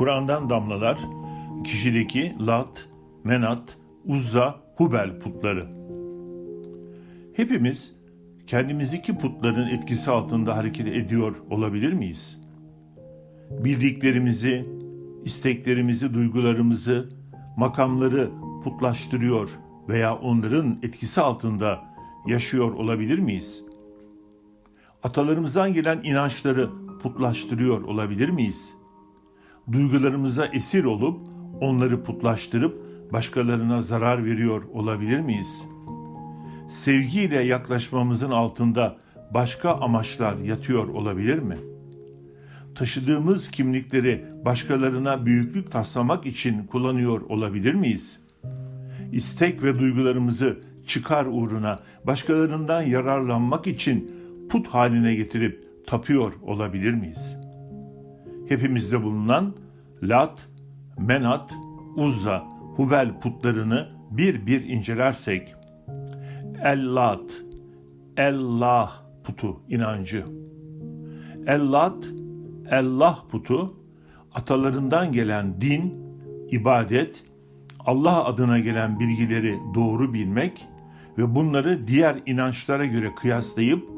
Kur'an'dan damlalar kişideki Lat, Menat, Uzza, Hubel putları. Hepimiz kendimizdeki putların etkisi altında hareket ediyor olabilir miyiz? Bildiklerimizi, isteklerimizi, duygularımızı, makamları putlaştırıyor veya onların etkisi altında yaşıyor olabilir miyiz? Atalarımızdan gelen inançları putlaştırıyor olabilir miyiz? Duygularımıza esir olup onları putlaştırıp başkalarına zarar veriyor olabilir miyiz? Sevgiyle yaklaşmamızın altında başka amaçlar yatıyor olabilir mi? Taşıdığımız kimlikleri başkalarına büyüklük taslamak için kullanıyor olabilir miyiz? İstek ve duygularımızı çıkar uğruna başkalarından yararlanmak için put haline getirip tapıyor olabilir miyiz? Hepimizde bulunan Lat, Menat, Uzza, Hubel putlarını bir bir incelersek, El-Lat, El-Lah putu inancı. El-Lat, El-Lah putu atalarından gelen din, ibadet, Allah adına gelen bilgileri doğru bilmek ve bunları diğer inançlara göre kıyaslayıp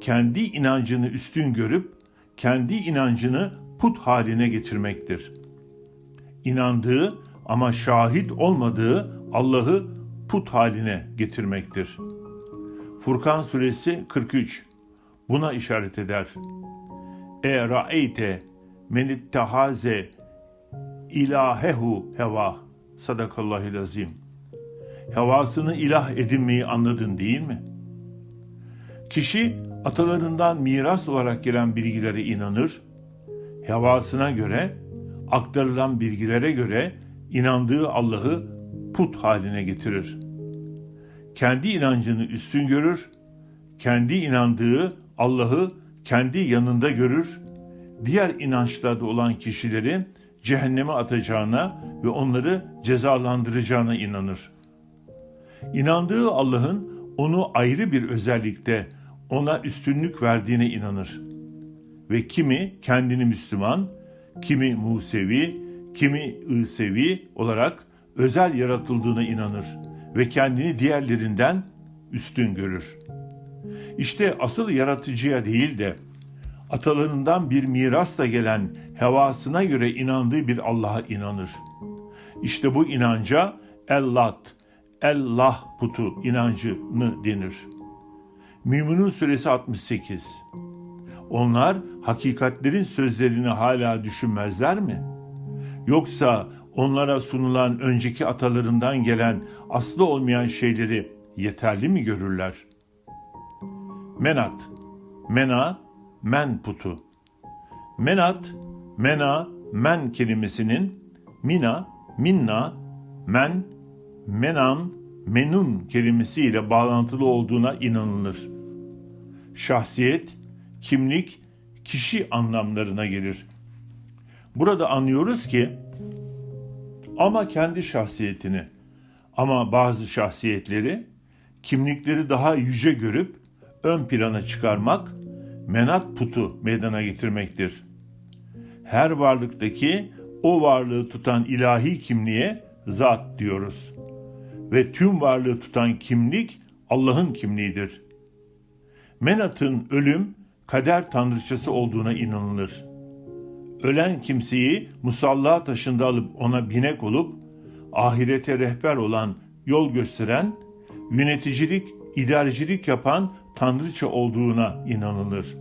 kendi inancını üstün görüp kendi inancını put haline getirmektir. İnandığı ama şahit olmadığı Allah'ı put haline getirmektir. Furkan suresi 43 buna işaret eder. E ra'eyte men ittehaze ilahehu heva sadakallahil azim. Hevasını ilah edinmeyi anladın değil mi? Kişi atalarından miras olarak gelen bilgilere inanır, hevasına göre, aktarılan bilgilere göre inandığı Allah'ı put haline getirir. Kendi inancını üstün görür, kendi inandığı Allah'ı kendi yanında görür, diğer inançlarda olan kişileri cehenneme atacağına ve onları cezalandıracağına inanır. İnandığı Allah'ın onu ayrı bir özellikte ona üstünlük verdiğine inanır. Ve kimi kendini Müslüman, kimi Musevi, kimi İsevi olarak özel yaratıldığına inanır ve kendini diğerlerinden üstün görür. İşte asıl yaratıcıya değil de atalarından bir mirasla gelen hevasına göre inandığı bir Allah'a inanır. İşte bu inanca El-Lat, El-Lah putu inancını denir. Müminun suresi 68 Onlar hakikatlerin sözlerini hala düşünmezler mi? Yoksa onlara sunulan önceki atalarından gelen aslı olmayan şeyleri yeterli mi görürler? Menat, Mena, men putu. Menat, mena, men kelimesinin mina, minna, men, menan, menun kelimesiyle bağlantılı olduğuna inanılır. Şahsiyet, kimlik, kişi anlamlarına gelir. Burada anlıyoruz ki ama kendi şahsiyetini ama bazı şahsiyetleri kimlikleri daha yüce görüp ön plana çıkarmak menat putu meydana getirmektir. Her varlıktaki o varlığı tutan ilahi kimliğe zat diyoruz. Ve tüm varlığı tutan kimlik Allah'ın kimliğidir. Menat'ın ölüm kader tanrıçası olduğuna inanılır. Ölen kimseyi musalla taşında alıp ona binek olup ahirete rehber olan, yol gösteren, yöneticilik, idarecilik yapan tanrıça olduğuna inanılır.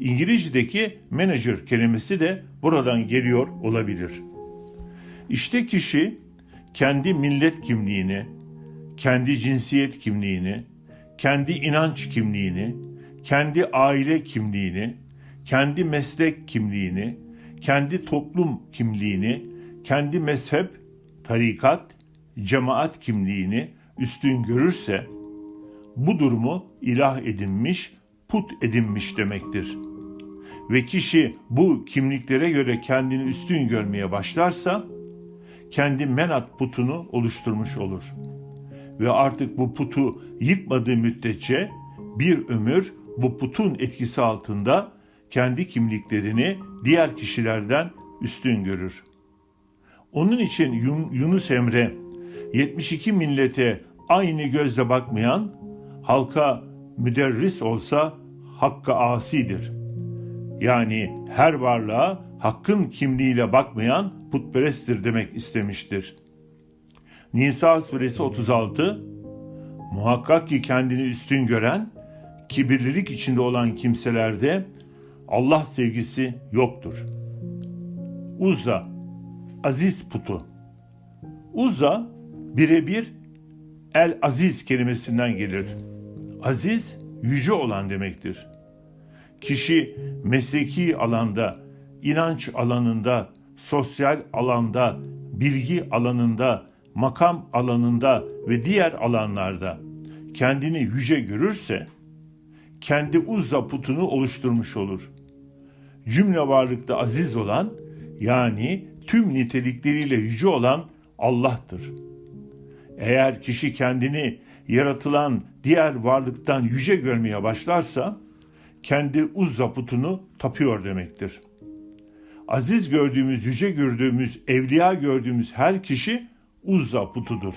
İngilizce'deki manager kelimesi de buradan geliyor olabilir. İşte kişi kendi millet kimliğini, kendi cinsiyet kimliğini, kendi inanç kimliğini, kendi aile kimliğini, kendi meslek kimliğini, kendi toplum kimliğini, kendi mezhep, tarikat, cemaat kimliğini üstün görürse bu durumu ilah edinmiş, put edinmiş demektir. Ve kişi bu kimliklere göre kendini üstün görmeye başlarsa kendi menat putunu oluşturmuş olur. Ve artık bu putu yıkmadığı müddetçe bir ömür bu putun etkisi altında kendi kimliklerini diğer kişilerden üstün görür. Onun için Yun- Yunus Emre 72 millete aynı gözle bakmayan halka müderris olsa hakka asidir. Yani her varlığa hakkın kimliğiyle bakmayan putperesttir demek istemiştir. Nisa suresi 36 Muhakkak ki kendini üstün gören, kibirlilik içinde olan kimselerde Allah sevgisi yoktur. Uzza, aziz putu. Uzza birebir el aziz kelimesinden gelir. Aziz, yüce olan demektir. Kişi mesleki alanda, inanç alanında, sosyal alanda, bilgi alanında, makam alanında ve diğer alanlarda kendini yüce görürse, kendi uzza putunu oluşturmuş olur. Cümle varlıkta aziz olan, yani tüm nitelikleriyle yüce olan Allah'tır. Eğer kişi kendini yaratılan diğer varlıktan yüce görmeye başlarsa, kendi uzza putunu tapıyor demektir. Aziz gördüğümüz, yüce gördüğümüz, evliya gördüğümüz her kişi uzza putudur.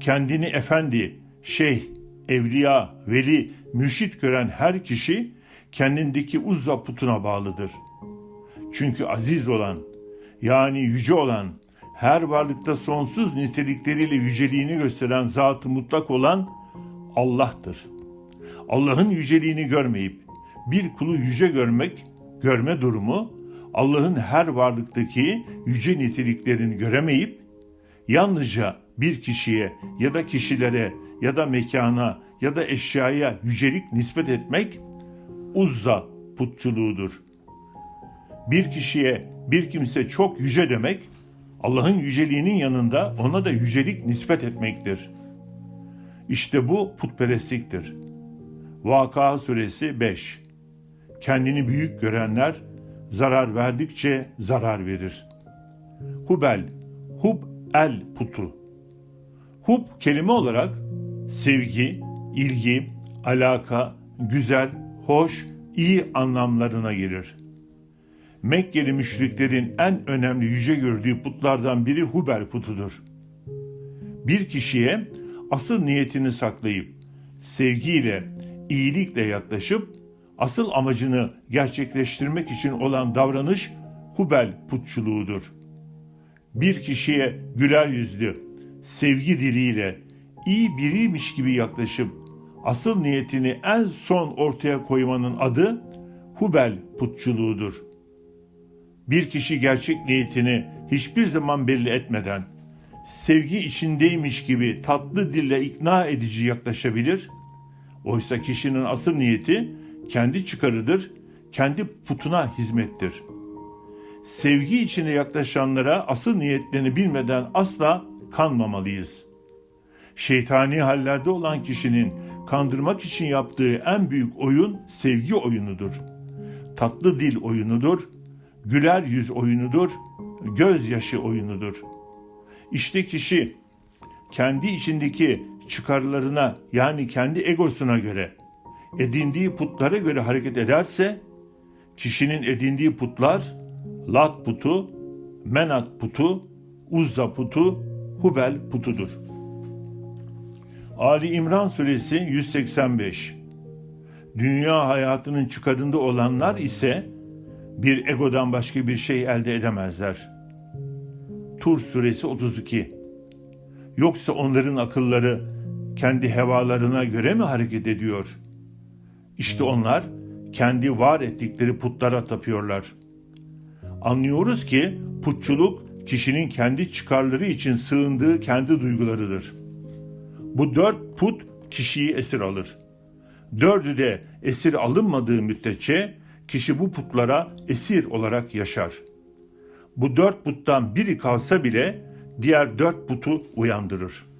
Kendini efendi, şeyh, evliya, veli, mürşit gören her kişi kendindeki uzza putuna bağlıdır. Çünkü aziz olan, yani yüce olan, her varlıkta sonsuz nitelikleriyle yüceliğini gösteren zatı mutlak olan Allah'tır. Allah'ın yüceliğini görmeyip bir kulu yüce görmek, görme durumu Allah'ın her varlıktaki yüce niteliklerini göremeyip yalnızca bir kişiye ya da kişilere ya da mekana ya da eşyaya yücelik nispet etmek uzza putçuluğudur. Bir kişiye bir kimse çok yüce demek Allah'ın yüceliğinin yanında ona da yücelik nispet etmektir. İşte bu putperestliktir. Vaka suresi 5 Kendini büyük görenler zarar verdikçe zarar verir. Hubel, hub el putu. Hub kelime olarak sevgi, ilgi, alaka, güzel, hoş, iyi anlamlarına gelir. Mekkeli müşriklerin en önemli yüce gördüğü putlardan biri Hubel putudur. Bir kişiye asıl niyetini saklayıp sevgiyle, iyilikle yaklaşıp asıl amacını gerçekleştirmek için olan davranış Hubel putçuluğudur. Bir kişiye güler yüzlü, sevgi diliyle, iyi biriymiş gibi yaklaşıp asıl niyetini en son ortaya koymanın adı Hubel putçuluğudur. Bir kişi gerçek niyetini hiçbir zaman belli etmeden, sevgi içindeymiş gibi tatlı dille ikna edici yaklaşabilir. Oysa kişinin asıl niyeti kendi çıkarıdır, kendi putuna hizmettir. Sevgi içine yaklaşanlara asıl niyetlerini bilmeden asla kanmamalıyız. Şeytani hallerde olan kişinin kandırmak için yaptığı en büyük oyun sevgi oyunudur. Tatlı dil oyunudur, güler yüz oyunudur, gözyaşı oyunudur. İşte kişi kendi içindeki çıkarlarına yani kendi egosuna göre edindiği putlara göre hareket ederse kişinin edindiği putlar Lat putu, Menat putu, Uzza putu, Hubel putudur. Ali İmran suresi 185 Dünya hayatının çıkarında olanlar ise bir egodan başka bir şey elde edemezler. Tur suresi 32 Yoksa onların akılları kendi hevalarına göre mi hareket ediyor? İşte onlar kendi var ettikleri putlara tapıyorlar. Anlıyoruz ki putçuluk kişinin kendi çıkarları için sığındığı kendi duygularıdır. Bu dört put kişiyi esir alır. Dördü de esir alınmadığı müddetçe kişi bu putlara esir olarak yaşar. Bu dört puttan biri kalsa bile diğer dört putu uyandırır.''